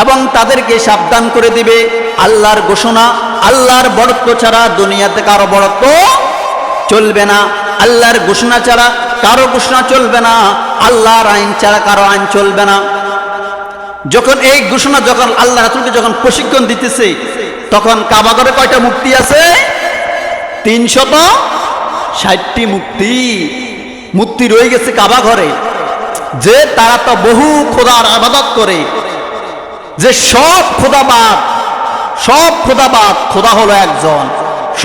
এবং তাদেরকে সাবধান করে দিবে। আল্লাহর ঘোষণা, আল্লাহর বড়ত্ব ছাড়া দুনিয়াতে কারও বড়ত্ব চলবে না। আল্লাহর ঘোষণা ছাড়া কারও ঘোষণা চলবে না। আল্লাহর আইন ছাড়া কারও আইন চলবে না। যখন এই ঘোষণা, যখন আল্লাহ রাসুলকে যখন প্রশিক্ষণ দিতেছে, তখন কাবাগরে কয়টা মুক্তি আছে? তিনশত ষাটটি মুক্তি। মুক্তি রয়ে গেছে কাবা ঘরে। যে তারা তো বহু খোদার আবাদত করে, যে সব খোদাবাদ সব খোদাবাদ খোদা হলো একজন,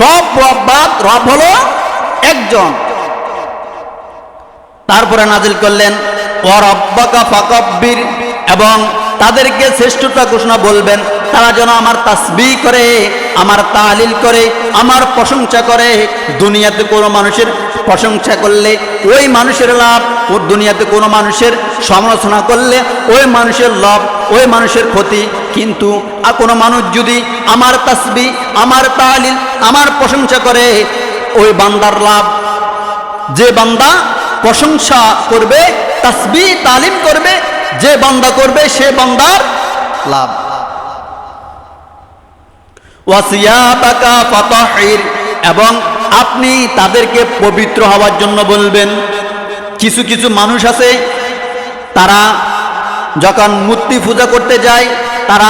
সব রববাদ রব হলো একজন। তারপরে নাজিল করলেন এবং তাদেরকে শ্রেষ্ঠতা ঘোষণা বলবেন, তারা যেন আমার তাসবি করে, আমার তালিল করে, আমার প্রশংসা করে। দুনিয়াতে কোনো মানুষের প্রশংসা করলে ওই মানুষের লাভ, ও দুনিয়াতে কোনো মানুষের সমালোচনা করলে ওই মানুষের লাভ, ওই মানুষের ক্ষতি। কিন্তু আর কোনো মানুষ যদি আমার তাসবি, আমার তালিল, আমার প্রশংসা করে, ওই বান্দার লাভ। যে বান্দা প্রশংসা করবে, তাসবি, তালিম করবে, যে বান্দা করবে, সে বান্দার লাভ। এবং আপনি তাদেরকে পবিত্র হওয়ার জন্য বলবেন। কিছু কিছু মানুষ আছে, তারা যখন মূর্তি পূজা করতে যায়, তারা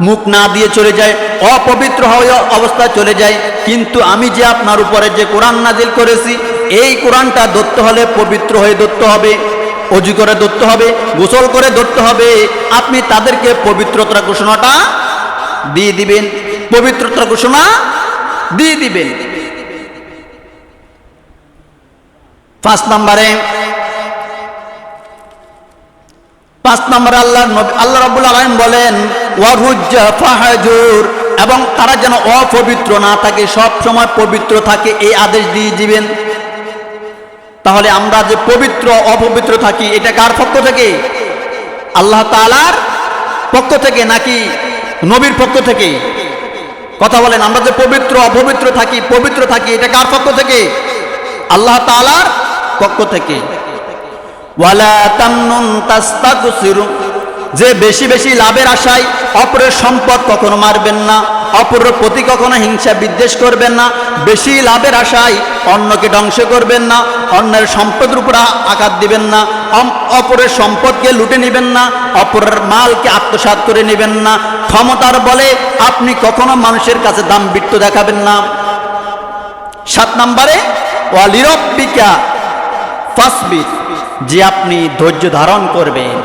মুখ না দিয়ে চলে যায়, অপবিত্র হয়ে অবস্থায় চলে যায়। কিন্তু আমি যে আপনার উপরে যে কোরআন নাজিল করেছি, এই কোরআনটা ধরতে হলে পবিত্র হয়ে ধরতে হবে, অজু করে ধরতে হবে, গোসল করে ধরতে হবে। আপনি তাদেরকে পবিত্রতার ঘোষণাটা দিয়ে দিবেন, পবিত্রতার ঘোষণা দিয়ে দিবেন। পাঁচ নম্বরে পাঁচ নম্বরে আল্লাহ আল্লাহ রাব্বুল আলামিন বলেন এবং তারা যেন অপবিত্র না থাকে, সব সময় পবিত্র থাকে, এই আদেশ দিয়ে দিবেন। তাহলে আমরা যে পবিত্র, অপবিত্র থাকি, এটা কার পক্ষ থেকে? আল্লাহ তাআলার পক্ষ থেকে নাকি নবীর পক্ষ থেকে? কথা বলেন, আমরা যে পবিত্র, অপবিত্র থাকি, পবিত্র থাকি, এটা কার পক্ষ থেকে? আল্লাহ তাআলার পক্ষ থেকে। যে বেশি বেশি লাভের আশায় অপরের সম্পদ কখনো মারবেন না, অপরের প্রতি কখনো হিংসা বিদ্বেষ করবেন না, বেশি লাভের আশায় অন্যকে ধ্বংস করবেন না, অন্যের সম্পদের উপর আঘাত দিবেন না অপরের সম্পদকে লুটে নেবেন না, অপরের মালকে আত্মসাৎ করে নেবেন না। ক্ষমতার বলে আপনি কখনো মানুষের কাছে দাম বৃত্ত দেখাবেন না। সাত নম্বরে ওয়ালিরব্বিকা ফাসবির যে আপনি ধৈর্য ধারণ করবেন।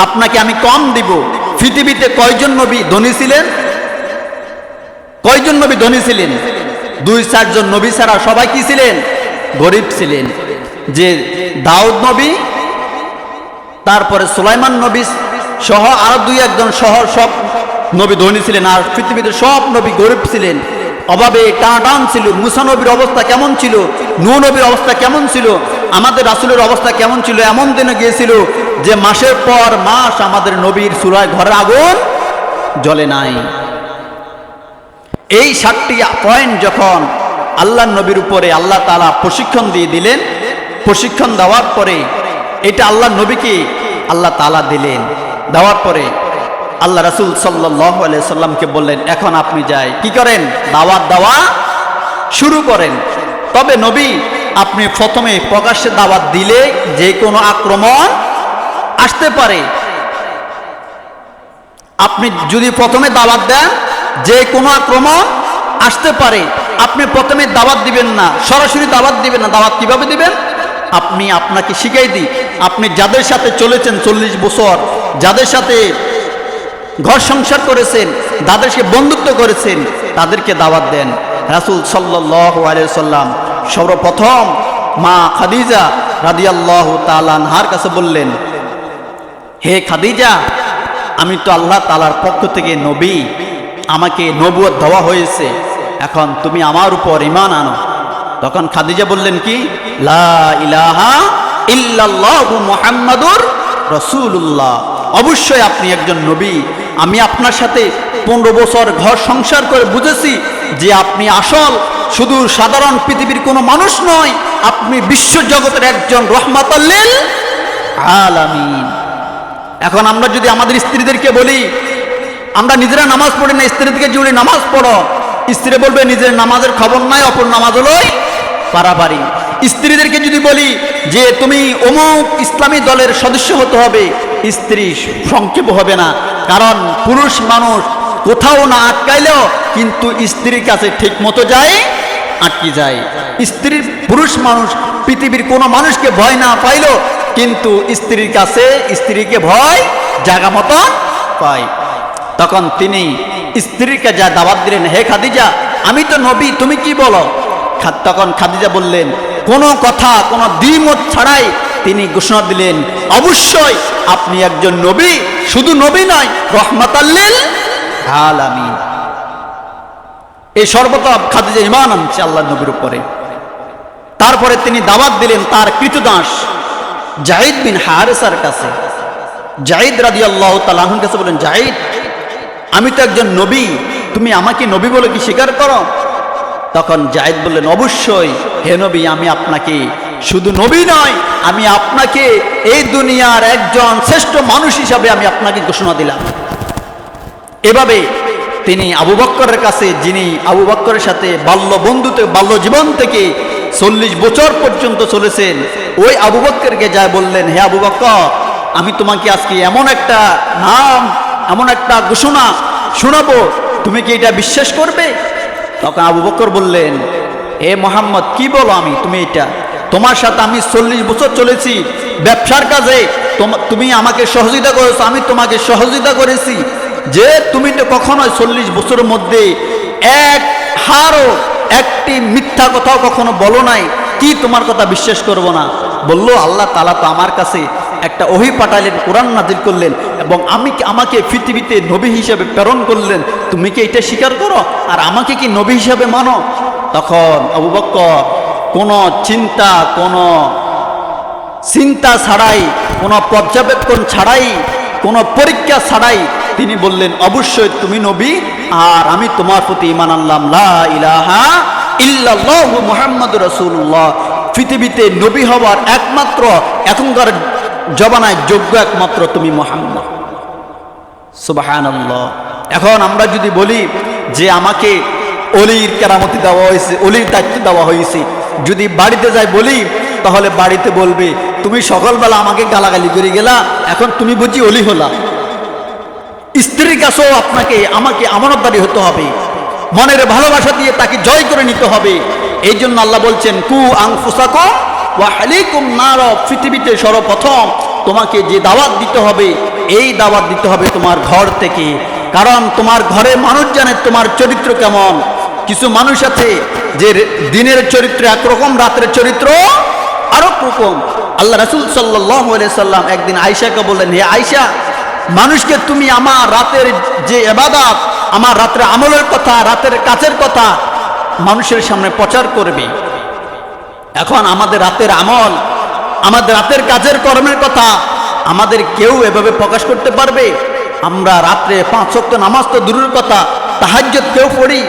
আপনাকে আমি কম দিব। পৃথিবীতে কয়জন নবী ধনী ছিলেন? কয়জন নবী ধনী ছিলেন? দুই, চারজন নবী ছাড়া সবাই কি ছিলেন? গরিব ছিলেন। যে দাউদ নবী, তারপরে সুলাইমান নবী সহ আরও দুই, একজন সহ সব নবী ধনী ছিলেন। আর পৃথিবীতে সব নবী গরিব ছিলেন। অভাবে টান ছিল। মুসা নবীর অবস্থা কেমন ছিল? নূ নবীর অবস্থা কেমন ছিল? আমাদের রাসুলের অবস্থা কেমন ছিল? এমন দিনে গিয়েছিল যে মাসের পর মাস আমাদের নবীর সুরায় ঘরের আগুন জ্বলে নাই। এই সাতটি পয়েন্ট যখন আল্লাহ নবীর উপরে আল্লাহ তালা প্রশিক্ষণ দিয়ে দিলেন, প্রশিক্ষণ দেওয়ার পরে এটা আল্লাহ নবীকে আল্লাহ তালা দিলেন। দেওয়ার পরে আল্লাহ রাসুল সাল্লাহ সাল্লামকে বললেন, এখন আপনি যাই। কি করেন? দাওয়াত দেওয়া শুরু করেন। তবে নবী আপনি প্রথমে প্রকাশ্যে দাওয়াত দিলে যে কোনো আক্রমণ আসতে পারে। আপনি যদি প্রথমে দাওয়াত দেন, যে কোনো আক্রমণ আসতে পারে। আপনি প্রথমে দাওয়াত দিবেন না, সরাসরি দাওয়াত দিবেন না। দাওয়াত কীভাবে দিবেন? আপনি আপনাকে শিখাই দিই। আপনি যাদের সাথে চলেছেন চল্লিশ বছর, যাদের সাথে ঘর সংসার করেছেন যাদেরকে বন্ধুত্ব করেছেন, তাদেরকে দাওয়াত দেন। রাসুল সাল্লাহ সাল্লাম সর্বপ্রথম মা খাদিজা রাদিয়াল্লাহ তালানহার কাছে বললেন, হে খাদিজা, আমি তো আল্লাহ তালার পক্ষ থেকে নবী, আমাকে নবুয়ত দেওয়া হয়েছে। এখন তুমি আমার উপর ইমান আনো। তখন খাদিজা বললেন কি? ইলাহা রাসূলুল্লাহ। অবশ্যই আপনি একজন নবী। আমি আপনার সাথে পনেরো বছর ঘর সংসার করে বুঝেছি যে আপনি আসল শুধু সাধারণ পৃথিবীর কোনো মানুষ নয়, আপনি বিশ্ব জগতের একজন রহমাতাল্লিল আলামিন। এখন আমরা যদি আমাদের স্ত্রীদেরকে বলি, আমরা নিজেরা নামাজ পড়ি না স্ত্রীদেরকে জুড়ে নামাজ পড়ো। স্ত্রী বলবে, নিজের নামাজের খবর নাই, অপর নামাজ হলোই পারাপারি। স্ত্রীদেরকে যদি বলি, যে তুমি অমুক ইসলামী দলের সদস্য হতে হবে, স্ত্রী সংক্ষেপ হবে না, কারণ পুরুষ মানুষ কোথাও না আটকাইলেও কিন্তু স্ত্রীর কাছে ঠিক মতো যায় আটকে যায়। স্ত্রীর পুরুষ মানুষ পৃথিবীর কোনো মানুষকে ভয় না পাইলো কিন্তু স্ত্রীর কাছে স্ত্রীকে ভয় জাগা মতো পায়। তখন তিনি স্ত্রীকে যা দাবাত দিলেন, হে খাদিজা, আমি তো নবী, তুমি কি বলো? তখন খাদিজা বললেন, কোনো কথা, কোনো দ্বিমত ছাড়াই তিনি ঘোষণা দিলেন, অবশ্যই আপনি একজন নবী, শুধু নবী নয়, রহমাতাল্লিল আলামিন। এই সর্বতা খাদিজা ইমান আনছে আল্লাহ নবীর উপরে। তারপরে তিনি দাওয়াত দিলেন তার কৃতদাস জাহিদ বিন হারেসার কাছে। জাহিদ রাজি আল্লাহ তালাহুর কাছে বলেন জাহিদ আমি তো একজন নবী, তুমি আমাকে নবী বলে কি স্বীকার করো? তখন জাহিদ বললেন, অবশ্যই, হে নবী, আমি আপনাকে শুধু নবী নয়, আমি আপনাকে এই দুনিয়ার একজন শ্রেষ্ঠ মানুষ হিসাবে আমি আপনাকে ঘোষণা দিলাম। এভাবে তিনি আবু বক্করের কাছে, যিনি আবু বক্করের সাথে বাল্য বন্ধুতে, বাল্য জীবন থেকে চল্লিশ বছর পর্যন্ত চলেছেন, ওই আবু বক্করকে যা বললেন, হে আবু বক্কর, আমি তোমাকে আজকে এমন একটা নাম, এমন একটা ঘোষণা শোনাবো, তুমি কি এটা বিশ্বাস করবে? তখন আবু বক্কর বললেন, এ মোহাম্মদ, কি বলো আমি, তুমি এটা? তোমার সাথে আমি চল্লিশ বছর চলেছি, ব্যবসার কাজে, তুমি আমাকে সহযোগিতা করেছ, আমি তোমাকে সহযোগিতা করেছি যে তুমি তো কখনোই চল্লিশ বছরের মধ্যে এক হারও একটি মিথ্যা কথাও কখনো বলো নাই। কি তোমার কথা বিশ্বাস করব না? বলল, আল্লাহ তালা তো আমার কাছে একটা ওহি পাঠালেন, কোরআন নাজিল করলেন এবং আমি আমাকে পৃথিবীতে নবী হিসেবে প্রেরণ করলেন? তুমি কি এটা স্বীকার করো? আর আমাকে কি নবী হিসাবে মানো? তখন আবু বক্কর কোনো চিন্তা কোনো চিন্তা ছাড়াই, কোনো পর্যবেক্ষণ ছাড়াই, কোনো পরীক্ষা ছাড়াই তিনি বললেন, অবশ্যই তুমি নবী, আর আমি তোমার প্রতি ইমান আনলাম। লা ইলাহা ইল্লাল্লাহু রাসূলুল্লাহ। পৃথিবীতে নবী হওয়ার একমাত্র এখনকার জবানায় যোগ্য একমাত্র তুমি মোহাম্মদ। সুবাহানাল্লাহ। এখন আমরা যদি বলি যে আমাকে অলির কেরামতি দেওয়া হয়েছে, অলির দায়িত্ব দেওয়া হয়েছে, যদি বাড়িতে যাই বলি, তাহলে বাড়িতে বলবে, তুমি সকালবেলা আমাকে গালাগালি করে গেলা, এখন তুমি বুঝি অলি হলা? স্ত্রীর কাছেও আপনাকে, আমাকে আমানতদারি হতে হবে। মনের ভালোবাসা দিয়ে তাকে জয় করে নিতে হবে। এই জন্য আল্লাহ বলছেন, কু আং পৃথিবীতে সর্বপ্রথম তোমাকে যে দাওয়াত দিতে হবে, এই দাওয়াত দিতে হবে তোমার ঘর থেকে। কারণ তোমার ঘরে মানুষ জানে তোমার চরিত্র কেমন। কিছু মানুষ আছে যে দিনের চরিত্র একরকম, রাতের চরিত্র আরও রকম। আল্লাহ রসুল সাল্লাহ সাল্লাম একদিন আয়সাকে বললেন, হে আয়সা মানুষকে তুমি আমার রাতের যে এবাদাত, আমার রাতের আমলের কথা, রাতের কাছের কথা মানুষের সামনে প্রচার করবে। এখন আমাদের রাতের আমল, আমাদের রাতের কাজের কর্মের কথা আমাদের কেউ এভাবে প্রকাশ করতে পারবে? আমরা রাত্রে পাঁচ ওয়াক্ত নামাজ তো দূরের কথা, তাহাজ্জুদ কেউ পড়ি?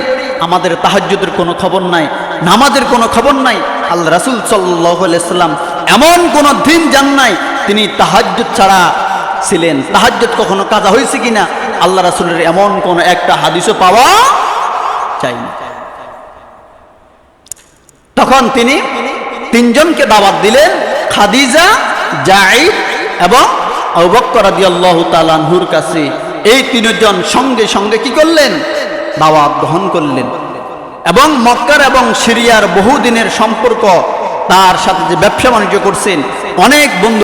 আমাদের তাহাজ্জুদের কোনো খবর নাই, নামাজের কোনো খবর নাই। আল্লাহ রাসুল সাল্লাহ সাল্লাম এমন কোনো দিন যান নাই, তিনি তাহাজ্জুদ ছাড়া ছিলেন তাহাজ্জুদ কখনো কাজা হয়েছে কিনা? আল্লাহ রাসুলের এমন কোনো একটা হাদিসও পাওয়া চাই তখন তিনি তিনজনকে দাওয়াত দিলেন, খাদিজা জাইদ এবং কাছে। এই তিনজন সঙ্গে সঙ্গে কি করলেন? দাওয়াত গ্রহণ করলেন। এবং মক্কার এবং সিরিয়ার বহুদিনের সম্পর্ক, তার সাথে যে ব্যবসা বাণিজ্য করছেন, অনেক বন্ধু